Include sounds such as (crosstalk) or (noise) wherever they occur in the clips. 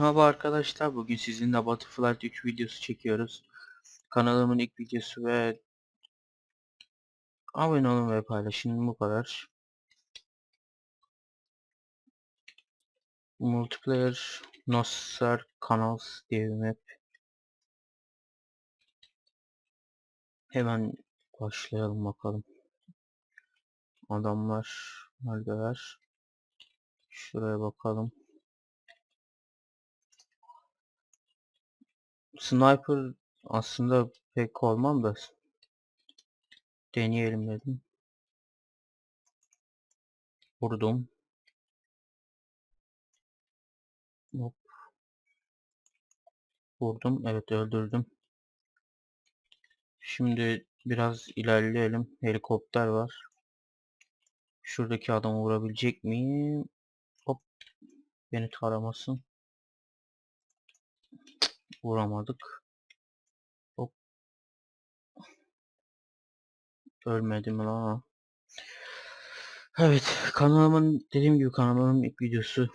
Merhaba arkadaşlar. Bugün sizinle Battlefield 3 videosu çekiyoruz. Kanalımın ilk videosu ve abone olun ve paylaşın bu kadar. Multiplayer Nosar Kanals diye bir map. Hemen başlayalım bakalım. Adamlar neredeler? Şuraya bakalım. Sniper aslında pek olmam da deneyelim dedim. Vurdum. Hop. Vurdum. Evet öldürdüm. Şimdi biraz ilerleyelim. Helikopter var. Şuradaki adamı vurabilecek miyim? Hop. Beni taramasın. Vuramadık. Hop. Ölmedim lan. Evet. Kanalımın dediğim gibi kanalımın ilk videosu.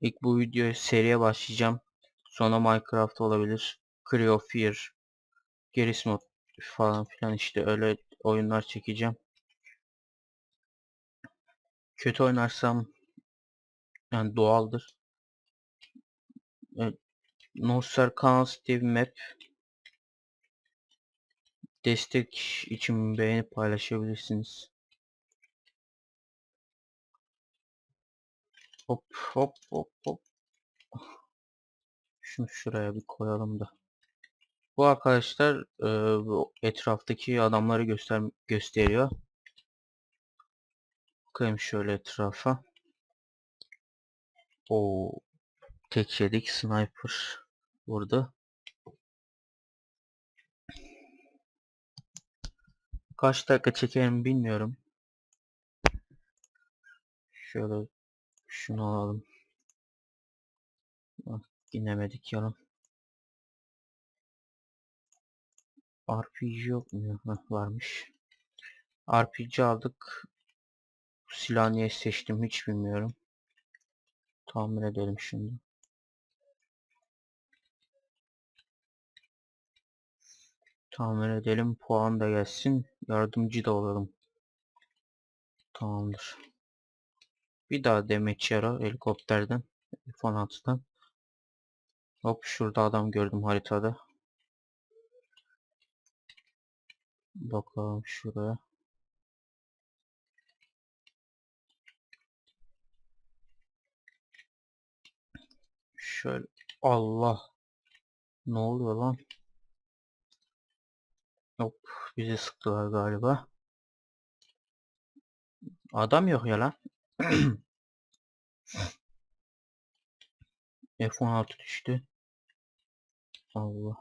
İlk bu videoya seriye başlayacağım. Sonra Minecraft olabilir. Creo Fear. Geris mod falan filan işte öyle oyunlar çekeceğim. Kötü oynarsam yani doğaldır. Nostar Kanals diye bir map. Destek için beğenip paylaşabilirsiniz. Hop hop hop hop. Şunu şuraya bir koyalım da. Bu arkadaşlar e, etraftaki adamları göster gösteriyor. Bakayım şöyle etrafa. O tek yedik sniper burada. Kaç dakika çekerim bilmiyorum. Şöyle şunu alalım. Ah, Dinlemedik yalan. RPG yok mu? Heh, varmış. RPG aldık. Bu silahı niye seçtim hiç bilmiyorum. Tamir edelim şimdi. Tamir edelim. Puan da gelsin. Yardımcı da olalım. Tamamdır. Bir daha demeç yara helikopterden. F-16'dan. Hop şurada adam gördüm haritada. Bakalım şuraya. Şöyle Allah. Ne oluyor lan? Hop bizi sıktılar galiba. Adam yok ya lan. (clears throat) F-16 düştü. Allah.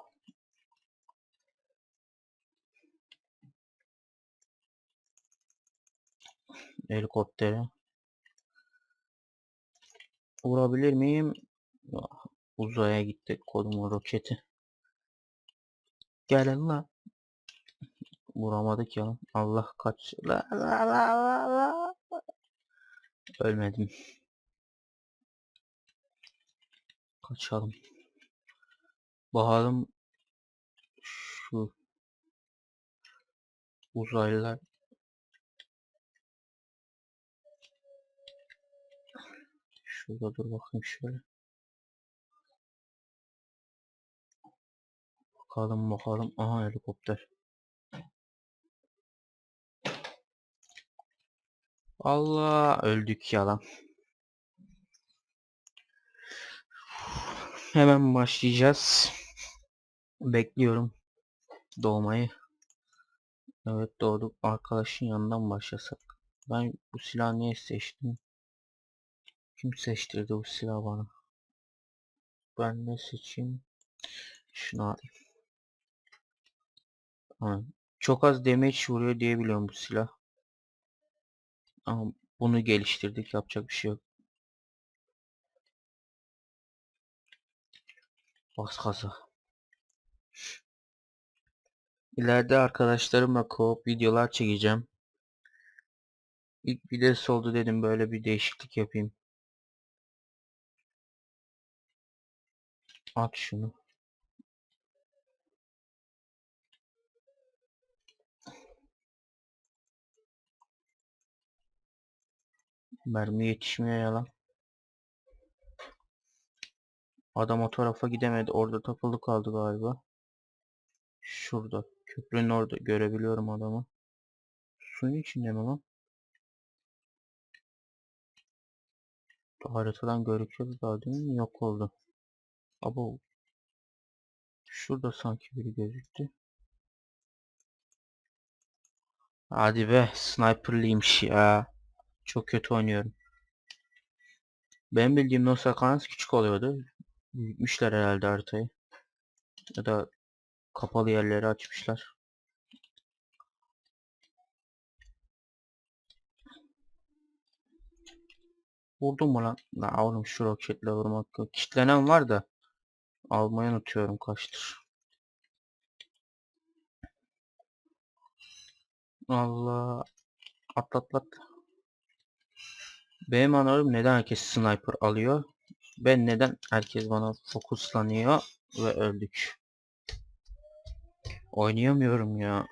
Helikoptere. Vurabilir miyim? Ah, Uzaya gitti kodumun roketi. Gelin lan. Vuramadık ya. Allah kaç. La, la, la, la, la. Ölmedim. Kaçalım. Bakalım şu uzaylılar Şurada dur bakayım şöyle. Bakalım bakalım. Aha helikopter. Allah öldük yalan. Hemen başlayacağız. Bekliyorum doğmayı. Evet doğduk. Arkadaşın yanından başlasak. Ben bu silahı niye seçtim? Kim seçtirdi bu silahı bana? Ben ne seçeyim? Şunu alayım. Çok az damage vuruyor diye biliyorum bu silah. Ama bunu geliştirdik. Yapacak bir şey yok. Bas gaza. İleride arkadaşlarımla co-op videolar çekeceğim. İlk videosu oldu dedim böyle bir değişiklik yapayım. At şunu. Mermi yetişmiyor ya lan. Adam o tarafa gidemedi. Orada takılı kaldı galiba. Şurada. Köprünün orada. Görebiliyorum adamı. Suyun içinde mi lan? Haritadan gözüküyordu daha değil mi? Yok oldu. Abo. Şurada sanki biri gözüktü. Hadi be. Sniperliymiş ya. Çok kötü oynuyorum. Benim bildiğim No Sakans küçük oluyordu. Büyütmüşler herhalde haritayı. Ya da kapalı yerleri açmışlar. Vurdum mu lan? La oğlum şu roketle vurmak yok. Kitlenen var da almayı unutuyorum kaçtır. Allah atlatlat. Benim anlarım neden herkes sniper alıyor? Ben neden herkes bana fokuslanıyor ve öldük. Oynayamıyorum ya.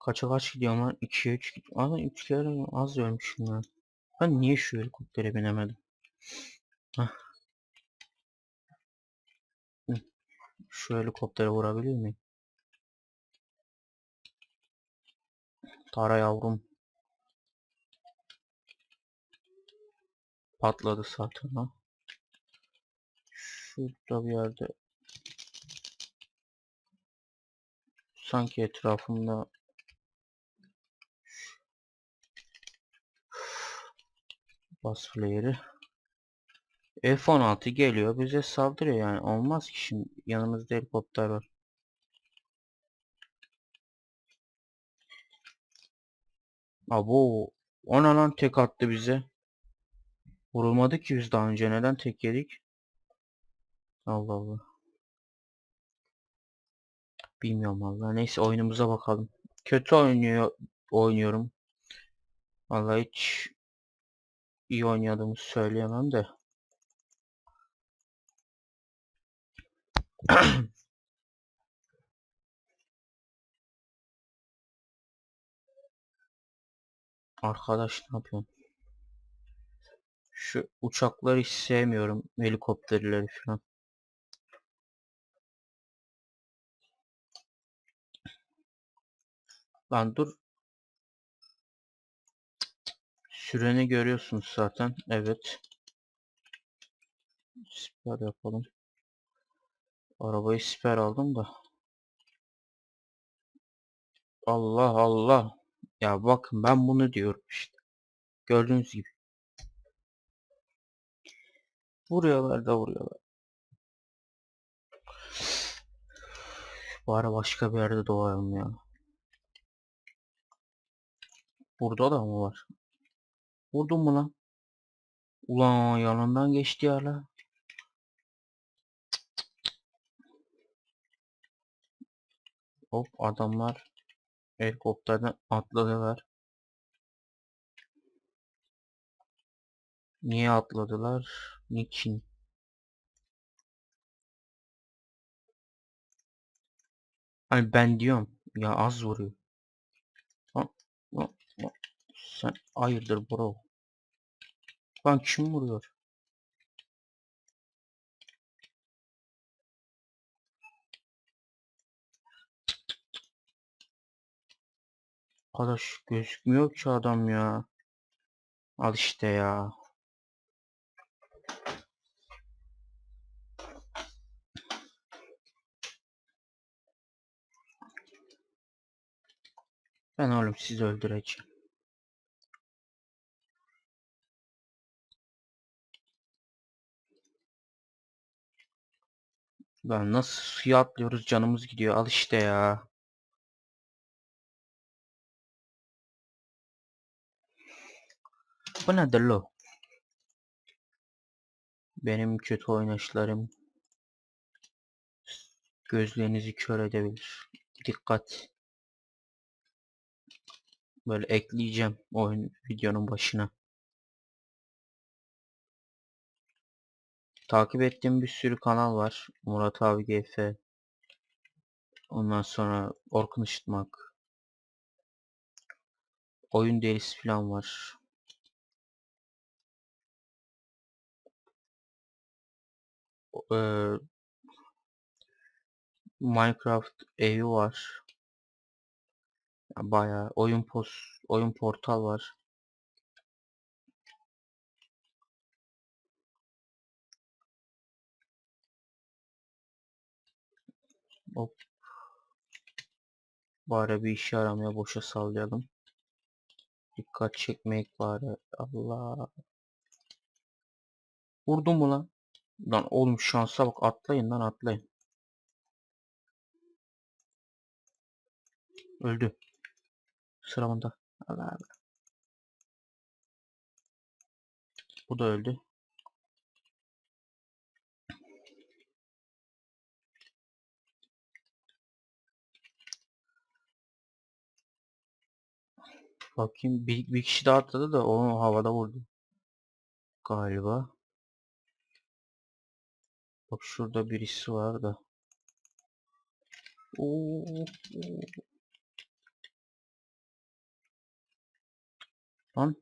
Kaça kaç gidiyorum lan? 2'ye 3 gidiyorum. Aa 3 kere az ölmüşüm ya. Ben niye şu helikoptere binemedim? Hah. Şu helikoptere vurabilir miyim? Tara yavrum. Patladı zaten ha. Şurada bir yerde. Sanki etrafımda bas flare'i. F-16 geliyor bize saldırıyor yani olmaz ki şimdi yanımızda helikopter var. Abo ona lan tek attı bize. Vurulmadık ki biz daha önce neden tek yedik? Allah Allah. Bilmiyorum valla. Neyse oyunumuza bakalım. Kötü oynuyor oynuyorum. Vallahi hiç iyi oynadığımı söyleyemem de. (clears throat) Arkadaş ne yapıyorsun? Şu uçakları hiç sevmiyorum. Helikopterleri falan. Lan dur. Süreni görüyorsunuz zaten. Evet. Siper yapalım. Arabayı siper aldım da. Allah Allah. Ya bakın ben bunu diyorum işte. Gördüğünüz gibi. Vuruyorlar da vuruyorlar. Bari başka bir yerde doğalım ya. Burada da mı var? Vurdun mu lan? Ulan yanından geçti ya la. Hop adamlar helikopterden atladılar. Niye atladılar? Niçin? Hani ben diyorum ya az vuruyor. Sen hayırdır bro? Lan kim vuruyor? Arkadaş gözükmüyor ki adam ya. Al işte ya. Ben oğlum sizi öldüreceğim. Lan nasıl suya atlıyoruz canımız gidiyor al işte ya. Bu nedir lo? Benim kötü oynayışlarım gözlerinizi kör edebilir. Dikkat. Böyle ekleyeceğim oyun videonun başına. Takip ettiğim bir sürü kanal var. Murat abi GF. Ondan sonra Orkun Işıtmak. Oyun delisi falan var. Eee, Minecraft evi var. Ya Bayağı oyun pos oyun portal var. Hop. Bari bir işe yaramaya boşa sallayalım. Dikkat çekmek bari. Allah. Vurdum mu lan? Lan oğlum şansa bak atlayın lan atlayın. Öldü. Sıra. Allah Allah. Bu da öldü. Bakayım bir, bir kişi daha atladı da onu havada vurdu. Galiba. Bak şurada birisi var da. Oo. Lan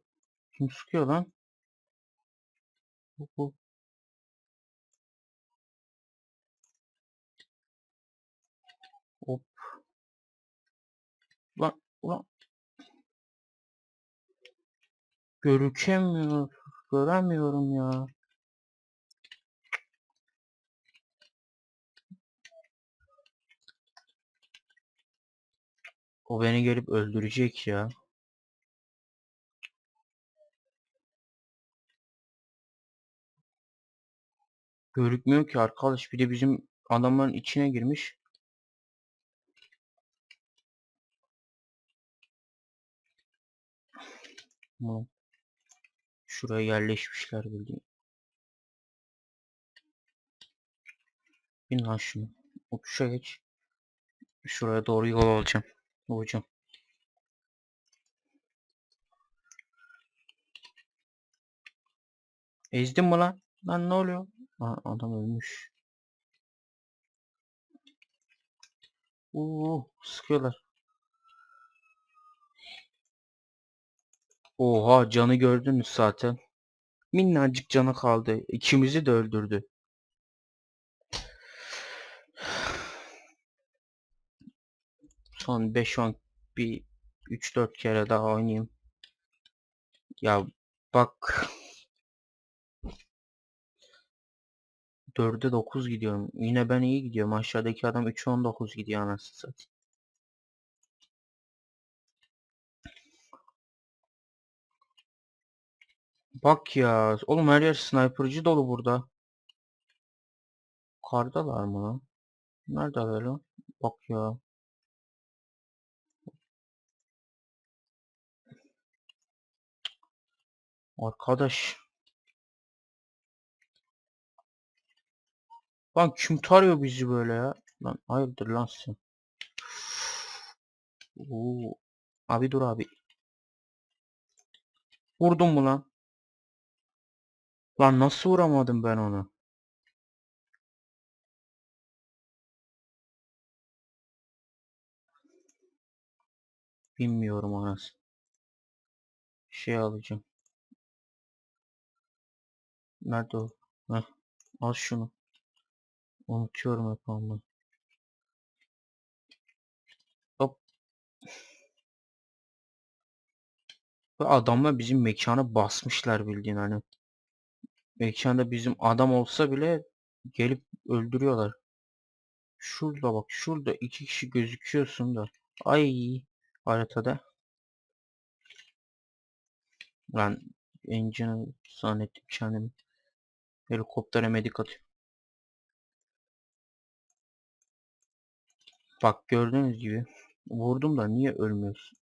kim sıkıyor lan? Hop. Hop. Lan ulan. Görükemiyor. Göremiyorum ya. O beni gelip öldürecek ya. Görükmüyor ki arkadaş. Bir de bizim adamların içine girmiş. Şuraya yerleşmişler bildiğin. Bin lan şunu. O tuşa geç. Şuraya doğru yol alacağım. Hocam. Ezdim mi lan? Lan ne oluyor? Aa, adam ölmüş. Oo, sıkıyorlar. Oha canı gördünüz zaten. Minnacık canı kaldı. İkimizi de öldürdü. Son 5-10 bir 3-4 kere daha oynayayım. Ya bak 4'e 9 gidiyorum. Yine ben iyi gidiyorum. Aşağıdaki adam 3'e 19 gidiyor anasını satayım. Bak ya. Oğlum her yer sniperci dolu burada. Kardalar mı lan? Neredeler lan? Bak ya. Arkadaş. Lan kim tarıyor bizi böyle ya? Lan hayırdır lan sen? Oo. Abi dur abi. Vurdun mu lan? Lan nasıl vuramadım ben onu? Bilmiyorum anasını. Şey alacağım. Nerede o? Heh. Al şunu. Unutuyorum hep onu. Hop. Ve adamlar bizim mekanı basmışlar bildiğin hani. Mekanda bizim adam olsa bile gelip öldürüyorlar. Şurada bak şurada iki kişi gözüküyorsun da. Ay haritada. Lan engine'ı zannettim kendimi. Helikoptere medik atıyor. Bak gördüğünüz gibi vurdum da niye ölmüyorsun?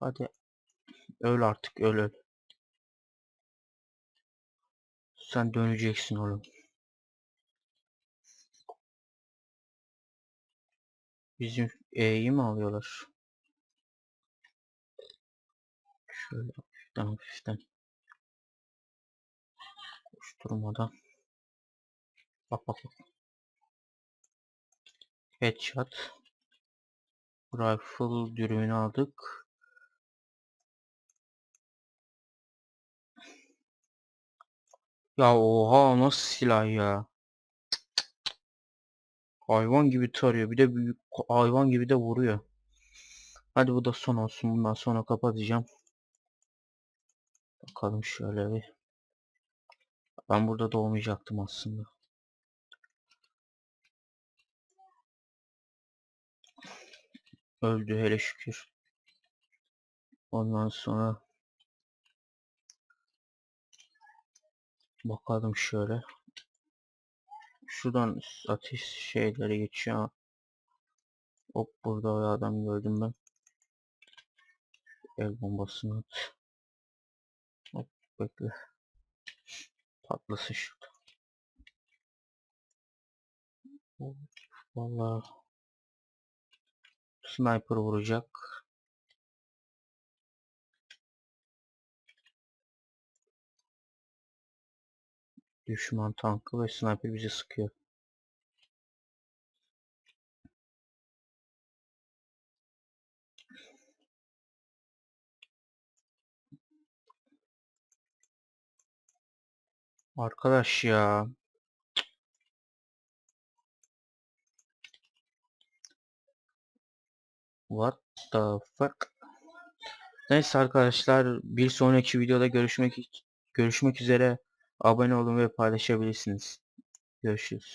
Hadi öl artık öl öl. Sen döneceksin oğlum. Bizim E'yi mi alıyorlar? Şöyle hafiften hafiften. Durmadan. Bak bak bak. Headshot. Rifle dürbünü aldık. Ya oha nasıl silah ya. Hayvan gibi tarıyor. Bir de büyük hayvan gibi de vuruyor. Hadi bu da son olsun. Bundan sonra kapatacağım. Bakalım şöyle bir. Ben burada doğmayacaktım aslında. Öldü hele şükür. Ondan sonra bakalım şöyle. Şuradan ateş şeyleri geçiyor. Hop burada bir adam gördüm ben. El bombasını at. Hop bekle. Patlasın şurada. Vallahi sniper vuracak. Düşman tankı ve sniper bizi sıkıyor. Arkadaş ya. What the fuck? Neyse arkadaşlar bir sonraki videoda görüşmek görüşmek üzere. Abone olun ve paylaşabilirsiniz. Görüşürüz.